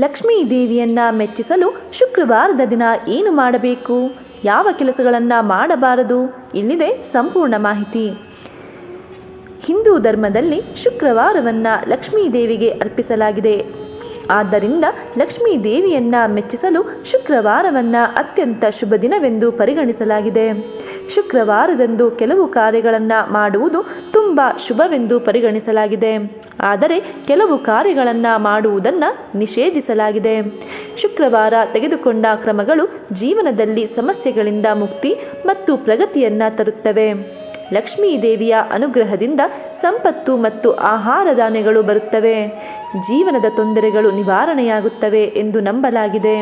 ಲಕ್ಷ್ಮೀ ದೇವಿಯನ್ನ ಮೆಚ್ಚಿಸಲು ಶುಕ್ರವಾರದ ದಿನ ಏನು ಮಾಡಬೇಕು? ಯಾವ ಕೆಲಸಗಳನ್ನು ಮಾಡಬಾರದು? ಇಲ್ಲಿದೆ ಸಂಪೂರ್ಣ ಮಾಹಿತಿ. ಹಿಂದೂ ಧರ್ಮದಲ್ಲಿ ಶುಕ್ರವಾರವನ್ನು ಲಕ್ಷ್ಮೀ ದೇವಿಗೆ ಅರ್ಪಿಸಲಾಗಿದೆ. ಆದ್ದರಿಂದ ಲಕ್ಷ್ಮೀ ದೇವಿಯನ್ನ ಮೆಚ್ಚಿಸಲು ಶುಕ್ರವಾರವನ್ನು ಅತ್ಯಂತ ಶುಭ ದಿನವೆಂದು ಪರಿಗಣಿಸಲಾಗಿದೆ. ಶುಕ್ರವಾರದಂದು ಕೆಲವು ಕಾರ್ಯಗಳನ್ನು ಮಾಡುವುದು ತುಂಬ ಶುಭವೆಂದು ಪರಿಗಣಿಸಲಾಗಿದೆ. ಆದರೆ ಕೆಲವು ಕಾರ್ಯಗಳನ್ನು ಮಾಡುವುದನ್ನು ನಿಷೇಧಿಸಲಾಗಿದೆ. ಶುಕ್ರವಾರ ತೆಗೆದುಕೊಂಡ ಕ್ರಮಗಳು ಜೀವನದಲ್ಲಿ ಸಮಸ್ಯೆಗಳಿಂದ ಮುಕ್ತಿ ಮತ್ತು ಪ್ರಗತಿಯನ್ನು ತರುತ್ತವೆ. ಲಕ್ಷ್ಮೀ ದೇವಿಯ ಅನುಗ್ರಹದಿಂದ ಸಂಪತ್ತು ಮತ್ತು ಆಹಾರ ದಾನೆಗಳು ಬರುತ್ತವೆ. ಜೀವನದ ತೊಂದರೆಗಳು ನಿವಾರಣೆಯಾಗುತ್ತವೆ ಎಂದು ನಂಬಲಾಗಿದೆ.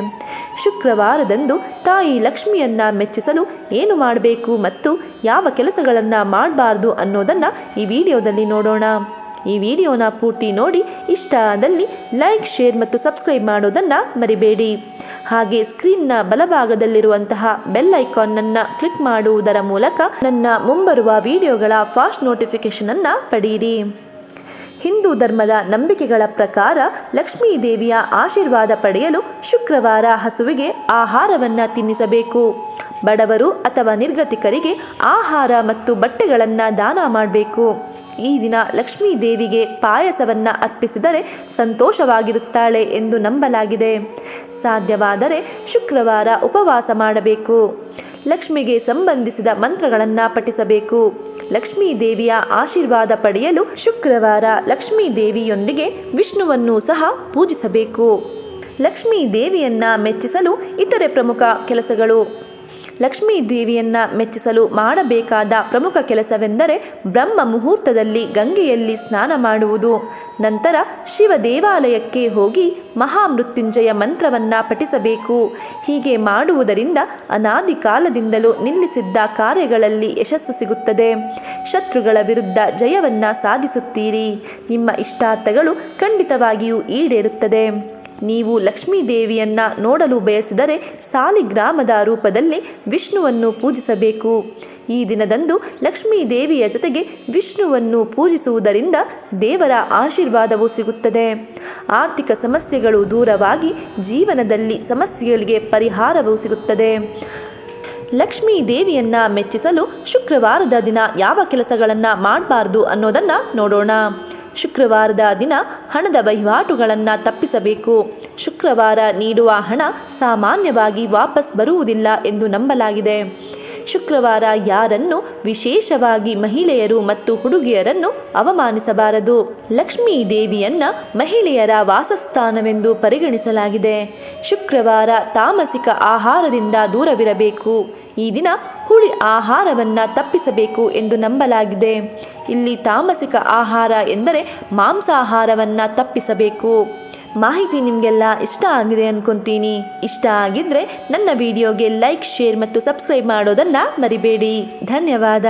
ಶುಕ್ರವಾರದಂದು ತಾಯಿ ಲಕ್ಷ್ಮಿಯನ್ನ ಮೆಚ್ಚಿಸಲು ಏನು ಮಾಡಬೇಕು ಮತ್ತು ಯಾವ ಕೆಲಸಗಳನ್ನು ಮಾಡಬಾರ್ದು ಅನ್ನೋದನ್ನು ಈ ವಿಡಿಯೋದಲ್ಲಿ ನೋಡೋಣ. ಈ ವಿಡಿಯೋನ ಪೂರ್ತಿ ನೋಡಿ, ಇಷ್ಟ ಆದಲ್ಲಿ ಲೈಕ್, ಶೇರ್ ಮತ್ತು ಸಬ್ಸ್ಕ್ರೈಬ್ ಮಾಡೋದನ್ನು ಮರಿಬೇಡಿ. ಹಾಗೆ ಸ್ಕ್ರೀನ್ನ ಬಲಭಾಗದಲ್ಲಿರುವಂತಹ ಬೆಲ್ ಐಕಾನ್ನನ್ನು ಕ್ಲಿಕ್ ಮಾಡುವುದರ ಮೂಲಕ ನನ್ನ ಮುಂಬರುವ ವಿಡಿಯೋಗಳ ಫಾಸ್ಟ್ ನೋಟಿಫಿಕೇಷನನ್ನು ಪಡೆಯಿರಿ. ಹಿಂದೂ ಧರ್ಮದ ನಂಬಿಕೆಗಳ ಪ್ರಕಾರ ಲಕ್ಷ್ಮೀ ದೇವಿಯ ಆಶೀರ್ವಾದ ಪಡೆಯಲು ಶುಕ್ರವಾರ ಹಸುವಿಗೆ ಆಹಾರವನ್ನು ತಿನ್ನಿಸಬೇಕು. ಬಡವರು ಅಥವಾ ನಿರ್ಗತಿಕರಿಗೆ ಆಹಾರ ಮತ್ತು ಬಟ್ಟೆಗಳನ್ನು ದಾನ ಮಾಡಬೇಕು. ಈ ದಿನ ಲಕ್ಷ್ಮೀ ದೇವಿಗೆ ಪಾಯಸವನ್ನು ಅರ್ಪಿಸಿದರೆ ಸಂತೋಷವಾಗಿರುತ್ತಾಳೆ ಎಂದು ನಂಬಲಾಗಿದೆ. ಸಾಧ್ಯವಾದರೆ ಶುಕ್ರವಾರ ಉಪವಾಸ ಮಾಡಬೇಕು. ಲಕ್ಷ್ಮಿಗೆ ಸಂಬಂಧಿಸಿದ ಮಂತ್ರಗಳನ್ನು ಪಠಿಸಬೇಕು. ಲಕ್ಷ್ಮೀ ದೇವಿಯ ಆಶೀರ್ವಾದ ಪಡೆಯಲು ಶುಕ್ರವಾರ ಲಕ್ಷ್ಮೀ ದೇವಿಯೊಂದಿಗೆ ವಿಷ್ಣುವನ್ನು ಸಹ ಪೂಜಿಸಬೇಕು. ಲಕ್ಷ್ಮೀ ದೇವಿಯನ್ನ ಮೆಚ್ಚಿಸಲು ಇತರೆ ಪ್ರಮುಖ ಕೆಲಸಗಳು. ಲಕ್ಷ್ಮೀ ದೇವಿಯನ್ನ ಮೆಚ್ಚಿಸಲು ಮಾಡಬೇಕಾದ ಪ್ರಮುಖ ಕೆಲಸವೆಂದರೆ ಬ್ರಹ್ಮ ಮುಹೂರ್ತದಲ್ಲಿ ಗಂಗೆಯಲ್ಲಿ ಸ್ನಾನ ಮಾಡುವುದು. ನಂತರ ಶಿವ ದೇವಾಲಯಕ್ಕೆ ಹೋಗಿ ಮಹಾಮೃತ್ಯುಂಜಯ ಮಂತ್ರವನ್ನು ಪಠಿಸಬೇಕು. ಹೀಗೆ ಮಾಡುವುದರಿಂದ ಅನಾದಿ ಕಾಲದಿಂದಲೂ ನಿಲ್ಲಿಸಿದ್ದ ಕಾರ್ಯಗಳಲ್ಲಿ ಯಶಸ್ಸು ಸಿಗುತ್ತದೆ. ಶತ್ರುಗಳ ವಿರುದ್ಧ ಜಯವನ್ನು ಸಾಧಿಸುತ್ತೀರಿ. ನಿಮ್ಮ ಇಷ್ಟಾರ್ಥಗಳು ಖಂಡಿತವಾಗಿಯೂ ಈಡೇರುತ್ತದೆ. ನೀವು ಲಕ್ಷ್ಮೀ ದೇವಿಯನ್ನ ನೋಡಲು ಬಯಸಿದರೆ ಸಾಲಿಗ್ರಾಮದ ರೂಪದಲ್ಲಿ ವಿಷ್ಣುವನ್ನು ಪೂಜಿಸಬೇಕು. ಈ ದಿನದಂದು ಲಕ್ಷ್ಮೀ ದೇವಿಯ ಜೊತೆಗೆ ವಿಷ್ಣುವನ್ನು ಪೂಜಿಸುವುದರಿಂದ ದೇವರ ಆಶೀರ್ವಾದವು ಸಿಗುತ್ತದೆ. ಆರ್ಥಿಕ ಸಮಸ್ಯೆಗಳು ದೂರವಾಗಿ ಜೀವನದಲ್ಲಿ ಸಮಸ್ಯೆಗಳಿಗೆ ಪರಿಹಾರವೂ ಸಿಗುತ್ತದೆ. ಲಕ್ಷ್ಮೀ ದೇವಿಯನ್ನ ಮೆಚ್ಚಿಸಲು ಶುಕ್ರವಾರದ ದಿನ ಯಾವ ಕೆಲಸಗಳನ್ನು ಮಾಡಬಾರ್ದು ಅನ್ನೋದನ್ನು ನೋಡೋಣ. ಶುಕ್ರವಾರದ ದಿನ ಹಣದ ವಹಿವಾಟುಗಳನ್ನು ತಪ್ಪಿಸಬೇಕು. ಶುಕ್ರವಾರ ನೀಡುವ ಹಣ ಸಾಮಾನ್ಯವಾಗಿ ವಾಪಸ್ ಬರುವುದಿಲ್ಲ ಎಂದು ನಂಬಲಾಗಿದೆ. ಶುಕ್ರವಾರ ಯಾರನ್ನು ವಿಶೇಷವಾಗಿ ಮಹಿಳೆಯರು ಮತ್ತು ಹುಡುಗಿಯರನ್ನು ಅವಮಾನಿಸಬಾರದು. ಲಕ್ಷ್ಮೀ ದೇವಿಯನ್ನ ಮಹಿಳೆಯರ ವಾಸಸ್ಥಾನವೆಂದು ಪರಿಗಣಿಸಲಾಗಿದೆ. ಶುಕ್ರವಾರ ತಾಮಸಿಕ ಆಹಾರದಿಂದ ದೂರವಿರಬೇಕು. ಈ ದಿನ ಹುಳಿ ಆಹಾರವನ್ನು ತಪ್ಪಿಸಬೇಕು ಎಂದು ನಂಬಲಾಗಿದೆ. ಇಲ್ಲಿ ತಾಮಸಿಕ ಆಹಾರ ಎಂದರೆ ಮಾಂಸಾಹಾರವನ್ನು ತಪ್ಪಿಸಬೇಕು. ಮಾಹಿತಿ ನಿಮಗೆಲ್ಲ ಇಷ್ಟ ಆಗಿದೆ ಅಂದ್ಕೊತೀನಿ ಇಷ್ಟ ಆಗಿದ್ರೆ ನನ್ನ ವಿಡಿಯೋಗೆ ಲೈಕ್, ಶೇರ್ ಮತ್ತು ಸಬ್ಸ್ಕ್ರೈಬ್ ಮಾಡೋದನ್ನು ಮರಿಬೇಡಿ. ಧನ್ಯವಾದ.